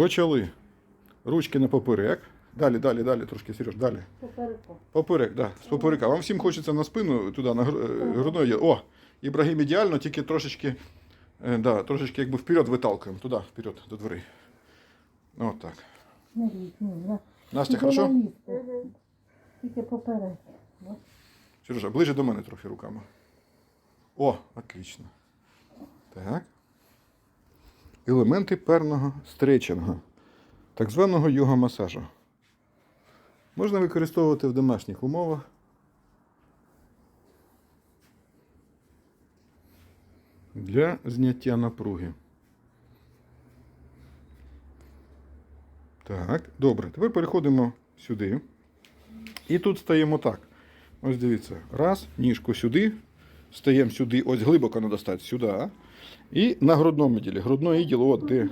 Почали. Ручки на поперек. Далі, далі, далі, трошки, Сереж, далі. Попереку. Поперек, да, з поперека. Вам всім хочеться на спину туди, на гру- е. О, Ібрагім ідеально, тільки трошечки, е, да, трошечки якби вперед виталкуємо. Туди, вперед, до дверей. От так. Настя, хорошо? Тільки попереку. Ось. Сережа, ближе до мене трохи руками. О, отлично. Елементи перного стречингу, так званого йога-масажу. Можна використовувати в домашніх умовах. Для зняття напруги. Так, добре. Тепер переходимо сюди. І тут стаємо так. Ось дивіться. Раз, ніжку сюди. Стаємо сюди, ось глибоко треба стати сюди. І на грудному ділі. Грудне діло, от де